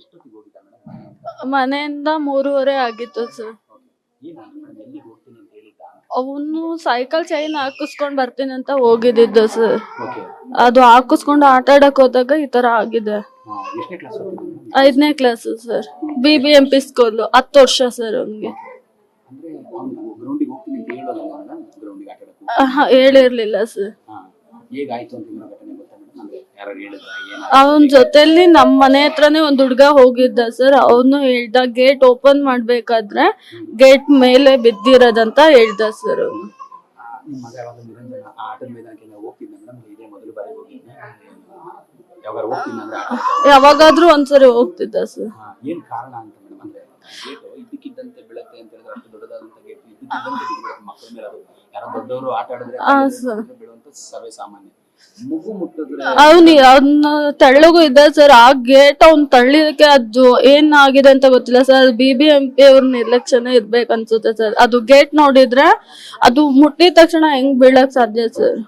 ಎಷ್ಟೊತ್ತಿಗೆ ಹೋಗಿದ್ದ ಮೇಡಮ್? ಮನೆಯಿಂದ ಮೂರುವರೆ ಆಗಿತ್ತು ಸರ್. ಏನು ಮೇಡಮ್? ಎಲ್ಲಿಗೆ ಹೋಗ್ತೀನಿ ಅಂತ ಹೇಳಿದ್ದ? ಅವನು ಸೈಕಲ್ ಚೈನ್ ಹಾಕಿಸ್ಕೊಂಡ್ ಬರ್ತೀನಿ ಅಂತ ಹೋಗಿದ್ದಿದ್ದು ಸರ್. ಓಕೆ. ಅದು ಹಾಕಿಸ್ಕೊಂಡು ಆಟ ಆಡಕ್ ಹೋದಾಗ ಈ ತರ ಆಗಿದೆ. ಎಷ್ಟನೇ ಕ್ಲಾಸ್ ಐದನೇ class sir. B B M P school ಹತ್ತು ವರ್ಷ ಸರ್ ಅವನಿಗೆ. ಅಂದ್ರೆ ಅವ್ನು ಗ್ರೌಂಡಿಗೆ ಹೋಗ್ತೀನಿ ಅಂತ ಹೇಳೋದಲ್ಲ ಮೇಡಮ್? ಗ್ರೌಂಡಿಗೆ ಆಟ ಆಡಕ್ಕೆ? ಹೇಳಿರ್ಲಿಲ್ಲ ಸರ್. ಹಾ ಹೇಗಾಯ್ತು ಅಂತ ನಿಮ್ಗೆ ಘಟನೆ ಗೊತ್ತಾ ಮೇಡಮ್ ಅಂದ್ರೆ ಯಾರು ಹೇಳಿದ್ರ ಏನ ಅವನ ಜೊತೆಲಿ ನಮ್ಮ ಮನೆ ಹತ್ರನೇ ಒಂದ್ ಹುಡ್ಗ ಹೋಗಿದ್ದ ಸರ್. ಅವನು ಹೇಳ್ದ ಗೇಟ್ ಓಪನ್ ಮಾಡ್ಬೇಕಾದ್ರೆ ಗೇಟ್ ಮೇಲೆ ಬಿದ್ದಿರೋದಂತ ಹೇಳ್ದ ಸರ್ ಅವನು. ಯಾವಾಗಾದ್ರೂ ಒಂದ್ಸರಿ ಹೋಗ್ತಿದ್ದ ಸರ್. ಹಾ, ಸರ್. ಅವ್ನಿ ಅವ್ನ ತಳ್ಳಗೂ ಇದ್ದ ಸರ್. ಆ ಗೇಟ್ ಅವ್ನ್ ತಳ್ಳಿದಕ್ಕೆ ಅದು ಏನ್ ಆಗಿದೆ ಅಂತ ಗೊತ್ತಿಲ್ಲ sir. B B M P ಅವ್ರ ನಿರ್ಲಕ್ಷ್ಯನೇ ಇರ್ಬೇಕು ಅನ್ಸುತ್ತೆ ಸರ್. ಅದು ಗೇಟ್ ನೋಡಿದ್ರೆ ಅದು ಮುಟ್ಟಿದ ತಕ್ಷಣ ಹೆಂಗ್ ಬೀಳಕ್ ಸಾಧ್ಯ ಸರ್?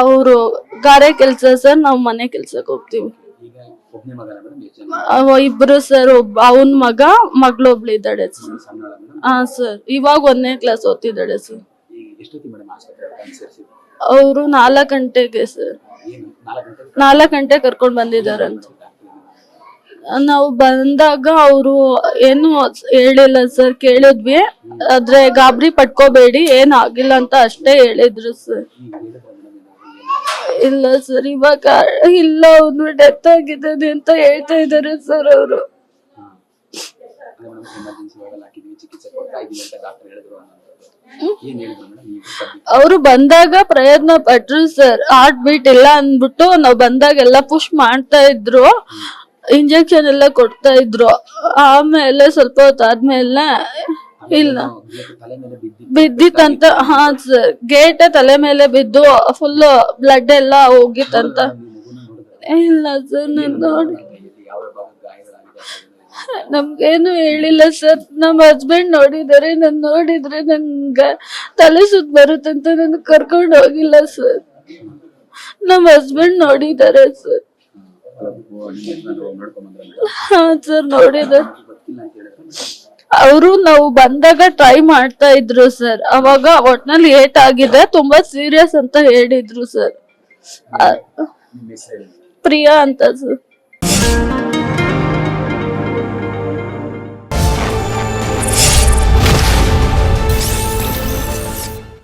ಅವರು ಗಾರೆ ಕೆಲ್ಸ ಸರ್. ನಾವ್ ಮನೆ ಕೆಲ್ಸಕ್ಕೆ ಹೋಗ್ತೀವಿ. ಇಬ್ರು ಸರ್. ಒಬ್ಬ ಅವನ್ ಮಗ ಮಗಳೊಬ್ಳು ಇದ್ದಾಳೆ ಸರ್. ಹಾ ಸರ್. ಇವಾಗ ಒಂದನೇ ಕ್ಲಾಸ್ ಓದ್ತಿದ್ದಾಳೆ ಸರ್. ಎಷ್ಟೊತ್ತಿ ಮೇಡಮ್ ಆಸ್ಪತ್ರೆ ಸೇರಿಸಿ ಅವರು ನಾಲ್ಕು ಗಂಟೆಗೆ ಸರ್. ಏನು? ನಾಲ್ಕು ಗಂಟೆ ನಾಲ್ಕು ಗಂಟೆ ಕರ್ಕೊಂಡ್ ಬಂದಿದಾರಂತ ನಾವು ಬಂದಾಗ ಅವರು ಏನು ಹೇಳಿಲ್ಲ ಸರ್ ಕೇಳಿದ್ವಿ. ಆದ್ರೆ ಗಾಬರಿ ಪಟ್ಕೋಬೇಡಿ ಏನ್ ಆಗಿಲ್ಲ ಅಂತ ಅಷ್ಟೇ ಹೇಳಿದ್ರು ಸರ್. ಇಲ್ಲ ಸರ್ ಇವಾಗ ಇಲ್ಲ ಅವನು ಡೆತ್ ಆಗಿದ್ದಾನೆ ಅಂತ ಹೇಳ್ತಾ ಇದಾರೆ ಸರ್ ಅವರು. ಅದೇ ಮೇಡಮ್ ಎಮರ್ಜೆನ್ಸಿ ಒಳಗೆಲ್ಲ ಹಾಕಿದ್ವಿ ಚಿಕಿತ್ಸೆ ಕೊಡ್ತಾ ಇದೀವಿ ಅಂತ ಡಾಕ್ಟರ್ ಹೇಳಿದ್ರು ಅನ್ನೋದು. ಏನ್ ಹೇಳಿದ್ರು ಮೇಡಮ್ ಈಗ ಸದ್ಯಕ್ಕೆ ಅವರು ಬಂದಾಗ ಪ್ರಯತ್ನ ಪಟ್ರು ಸರ್ ಹಾರ್ಟ್ ಬೀಟ್ ಇಲ್ಲ ಅಂದ್ಬಿಟ್ಟು ನಾವು ಬಂದಾಗ ಎಲ್ಲ ಪುಷ್ ಮಾಡ್ತಾ ಇದ್ರು. ಇಂಜೆಕ್ಷನ್ ಎಲ್ಲ ಕೊಡ್ತಾ ಇದ್ರು. ಆಮೇಲೆ ಸ್ವಲ್ಪ ಹೊತ್ತು ಆದ್ಮೇಲೆ ಇಲ್ಲ. ಗೇಟ್ ತಲೆ ಮೇಲೆ ಬಿದ್ದಿತ್ತು. ಬಿದ್ದಿತ್ತಂತ ಹಾ ಸರ್. ಗೇಟ್ ತಲೆ ಮೇಲೆ ಬಿದ್ದು ಫುಲ್ ಬ್ಲಡ್ ಎಲ್ಲ ಹೋಗಿತ್ತಂತ. ನೀವು ಮಗುನ ನೋಡಿದ್ರೆ? ಇಲ್ಲ ಸರ್ ನಾನು ನೋಡಿ ನಮ್ಗೇನು ಹೇಳಿಲ್ಲ ಸರ್. ನಮ್ಮ ಹಸ್ಬೆಂಡ್ ನೋಡಿದರೆ, ನಾನು ನೋಡಿದ್ರೆ ನಂಗ ತಲೆ ಸುತ್ತ ಬರುತ್ತಂತ ನನ್ ಕರ್ಕೊಂಡು ಹೋಗಿಲ್ಲ ಸರ್. ನಮ್ಮ ಹಸ್ಬೆಂಡ್ ನೋಡಿದಾರೆ ಸರ್. ಹಾ ಸರ್ ನೋಡಿದಾರೆ ಅಂತ ಅವರು ನಾವು ಬಂದಾಗ ಟ್ರೈ ಮಾಡ್ತಾ ಇದ್ರು ಸರ್. ಅವಾಗ ಒಟ್ನಲ್ಲಿ ಏಟ್ ಆಗಿದೆ, ತುಂಬಾ ಸೀರಿಯಸ್ ಅಂತ ಹೇಳಿದ್ರು ಸರ್. ಪ್ರಿಯಾ ಅಂತ ಸರ್.